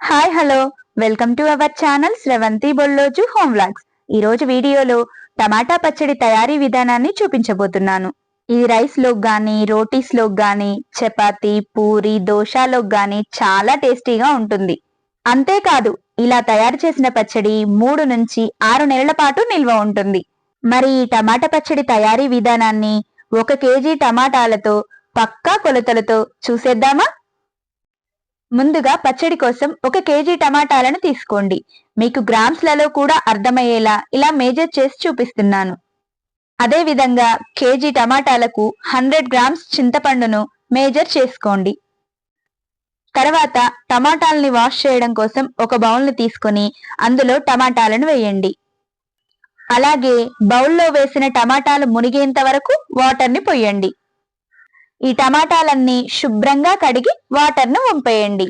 Hi hello. Welcome to our channel Sravanthi Bolloju home vlogs. ఈ రోజు వీడియోలో టమాటా పచ్చడి తయారీ విధానాన్ని చూపించబోతున్నాను. ఇది రైస్లోకి గానీ రోటీస్లోకి చపాతి పూరి దోశలోకి కానీ చాలా టేస్టీగా ఉంటుంది. అంతేకాదు ఇలా తయారు చేసిన పచ్చడి మూడు నుంచి ఆరు నెలల పాటు నిల్వ ఉంటుంది. మరి ఈ టమాటా పచ్చడి తయారీ విధానాన్ని ఒక కేజీ టమాటాలతో పక్కా కొలతలతో చూసేద్దామా? ముందుగా పచ్చడి కోసం ఒక కేజీ టమాటాలను తీసుకోండి. మీకు గ్రామ్స్లలో కూడా అర్థమయ్యేలా ఇలా మేజర్ చేసి చూపిస్తున్నాను. అదేవిధంగా కేజీ టమాటాలకు హండ్రెడ్ గ్రామ్స్ చింతపండును మేజర్ చేసుకోండి. తర్వాత టమాటాలని వాష్ చేయడం కోసం ఒక బౌల్ని తీసుకొని అందులో టమాటాలను వేయండి. అలాగే బౌల్లో వేసిన టమాటాలు మునిగేంత వరకు వాటర్ని పొయ్యండి ఈ టమాటాలన్నీ శుభ్రంగా కడిగి వాటర్ను వంపేయండి.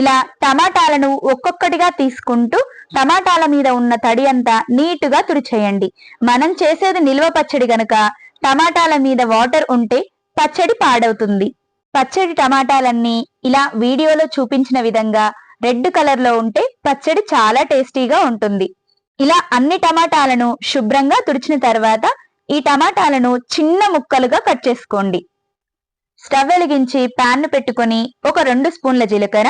ఇలా టమాటాలను ఒక్కొక్కటిగా తీసుకుంటూ టమాటాల మీద ఉన్న తడి అంతా నీటుగా తుడిచేయండి. మనం చేసేది నిల్వ పచ్చడి గనుక టమాటాల మీద వాటర్ ఉంటే పచ్చడి పాడవుతుంది. పచ్చడి టమాటాలన్నీ ఇలా వీడియోలో చూపించిన విధంగా రెడ్ కలర్లో ఉంటే పచ్చడి చాలా టేస్టీగా ఉంటుంది. ఇలా అన్ని టమాటాలను శుభ్రంగా తుడిచిన తర్వాత ఈ టమాటాలను చిన్న ముక్కలుగా కట్ చేసుకోండి. స్టవ్ వెలిగించి ప్యాన్ను పెట్టుకొని ఒక రెండు స్పూన్ల జీలకర్ర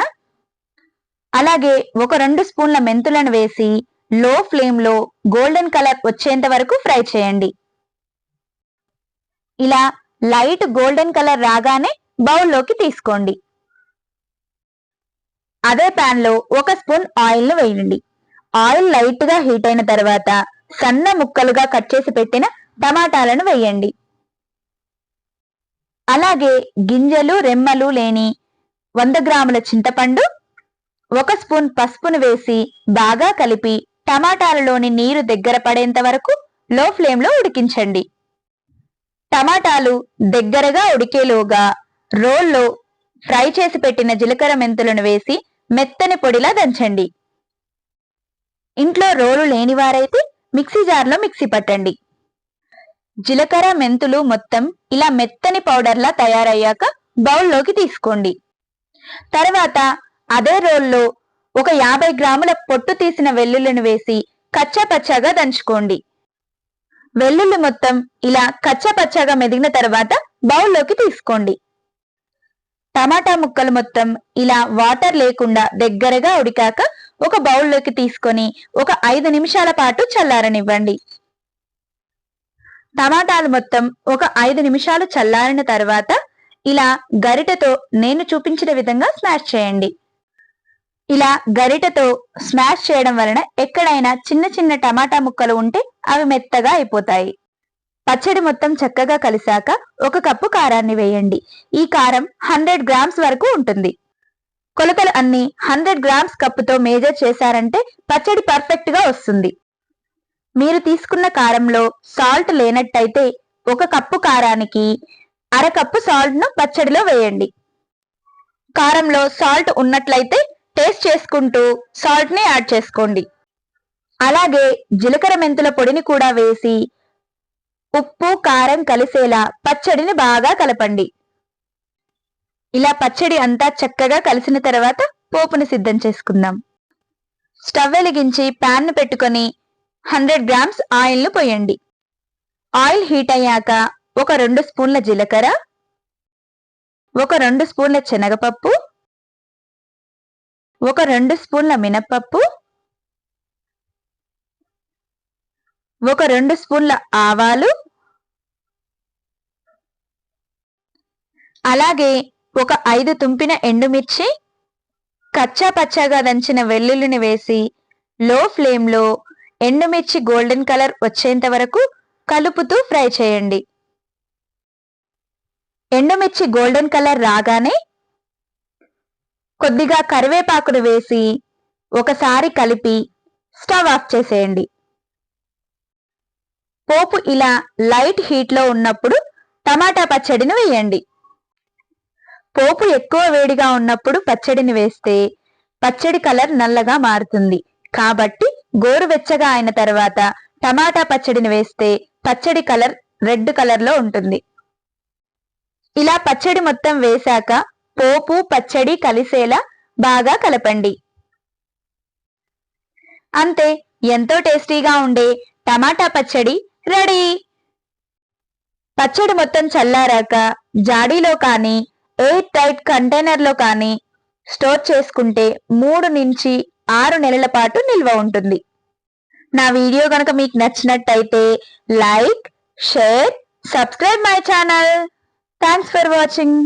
అలాగే ఒక రెండు స్పూన్ల మెంతులను వేసి లో ఫ్లేమ్లో గోల్డెన్ కలర్ వచ్చేంత వరకు ఫ్రై చేయండి. ఇలా లైట్ గోల్డెన్ కలర్ రాగానే బౌల్లోకి తీసుకోండి. అదే ప్యాన్లో ఒక స్పూన్ ఆయిల్ను వేయండి. ఆయిల్ లైట్గా హీట్ అయిన తర్వాత సన్న ముక్కలుగా కట్ చేసి పెట్టిన టమాటాలను వేయండి. అలాగే గింజలు రెమ్మలు లేని వంద గ్రాముల చింతపండు ఒక స్పూన్ పసుపును వేసి బాగా కలిపి టమాటాలలోని నీరు దగ్గర పడేంత వరకు లో ఫ్లేమ్లో ఉడికించండి. టమాటాలు దగ్గరగా ఉడికేలోగా రోల్లో ఫ్రై చేసి పెట్టిన జీలకర్ర మెంతులను వేసి మెత్తని పొడిలా దంచండి. ఇంట్లో రోలు లేనివారైతే మిక్సీ జార్లో మిక్సీ పట్టండి. జీలకర్ర మెంతులు మొత్తం ఇలా మెత్తని పౌడర్లా తయారయ్యాక బౌల్లోకి తీసుకోండి. తర్వాత అదే రోల్లో ఒక యాభై గ్రాముల పొట్టు తీసిన వెల్లుల్లిని వేసి కచ్చా పచ్చాగా దంచుకోండి. వెల్లుల్లి మొత్తం ఇలా కచ్చా పచ్చాగా మెదిగిన తర్వాత బౌల్లోకి తీసుకోండి. టమాటా ముక్కలు మొత్తం ఇలా వాటర్ లేకుండా దగ్గరగా ఉడికాక ఒక బౌల్లోకి తీసుకొని ఒక ఐదు నిమిషాల పాటు చల్లారనివ్వండి. టమాటాలు మొత్తం ఒక ఐదు నిమిషాలు చల్లారిన తర్వాత ఇలా గరిటెతో నేను చూపించిన విధంగా స్మాష్ చేయండి. ఇలా గరిటెతో స్మాష్ చేయడం వలన ఎక్కడైనా చిన్న చిన్న టమాటా ముక్కలు ఉంటే అవి మెత్తగా అయిపోతాయి. పచ్చడి మొత్తం చక్కగా కలిసాక ఒక కప్పు కారాన్ని వేయండి. ఈ కారం హండ్రెడ్ గ్రామ్స్ వరకు ఉంటుంది. కొలతలు అన్ని హండ్రెడ్ గ్రామ్స్ కప్పుతో మేజర్ చేశారంటే పచ్చడి పర్ఫెక్ట్గా వస్తుంది. మీరు తీసుకున్న కారంలో సాల్ట్ లేనట్టయితే ఒక కప్పు కారానికి అర కప్పు పచ్చడిలో వేయండి. కారంలో సాల్ట్ ఉన్నట్లయితే టేస్ట్ చేసుకుంటూ సాల్ట్ని యాడ్ చేసుకోండి. అలాగే జీలకర్ర మెంతుల పొడిని కూడా వేసి ఉప్పు కారం కలిసేలా పచ్చడిని బాగా కలపండి. ఇలా పచ్చడి అంతా చక్కగా కలిసిన తర్వాత పోపుని సిద్ధం చేసుకుందాం. స్టవ్ వెలిగించి ప్యాన్ను పెట్టుకొని హండ్రెడ్ గ్రామ్స్ ఆయిల్ను పోయండి. ఆయిల్ హీట్ అయ్యాక ఒక రెండు స్పూన్ల జీలకర్ర ఒక రెండు స్పూన్ల శనగపప్పు ఒక రెండు స్పూన్ల మినప్పప్పు ఒక రెండు స్పూన్ల ఆవాలు అలాగే ఒక ఐదు తుంపిన ఎండుమిర్చి కచ్చా పచ్చాగా దంచిన వెల్లుల్లిని వేసి లో ఫ్లేమ్లో ఎండుమిర్చి గోల్డెన్ కలర్ వచ్చేంత వరకు కలుపుతూ ఫ్రై చేయండి. ఎండుమిర్చి గోల్డెన్ కలర్ రాగానే కొద్దిగా కరివేపాకును వేసి ఒకసారి కలిపి స్టవ్ ఆఫ్ చేసేయండి. పోపు ఇలా లైట్ హీట్లో ఉన్నప్పుడు టమాటా పచ్చడిని వేయండి. పోపు ఎక్కువ వేడిగా ఉన్నప్పుడు పచ్చడిని వేస్తే పచ్చడి కలర్ నల్లగా మారుతుంది. కాబట్టి గోరువెచ్చగా అయిన తర్వాత టమాటా పచ్చడిని వేస్తే పచ్చడి కలర్ రెడ్ కలర్లో ఉంటుంది. ఇలా పచ్చడి మొత్తం వేశాక పోపు పచ్చడి కలిసేలా బాగా కలపండి. అంతే ఎంతో టేస్టీగా ఉండే టమాటా పచ్చడి రెడీ. పచ్చడి మొత్తం చల్లారాక జాడీలో కానీ ఎయిర్ టైట్ కంటైనర్లో కానీ స్టోర్ చేసుకుంటే మూడు నుంచి ఆరు నెలల పాటు నిల్వ ఉంటుంది. నా వీడియో కనుక మీకు నచ్చినట్టయితే like share subscribe my channel. Thanks for watching.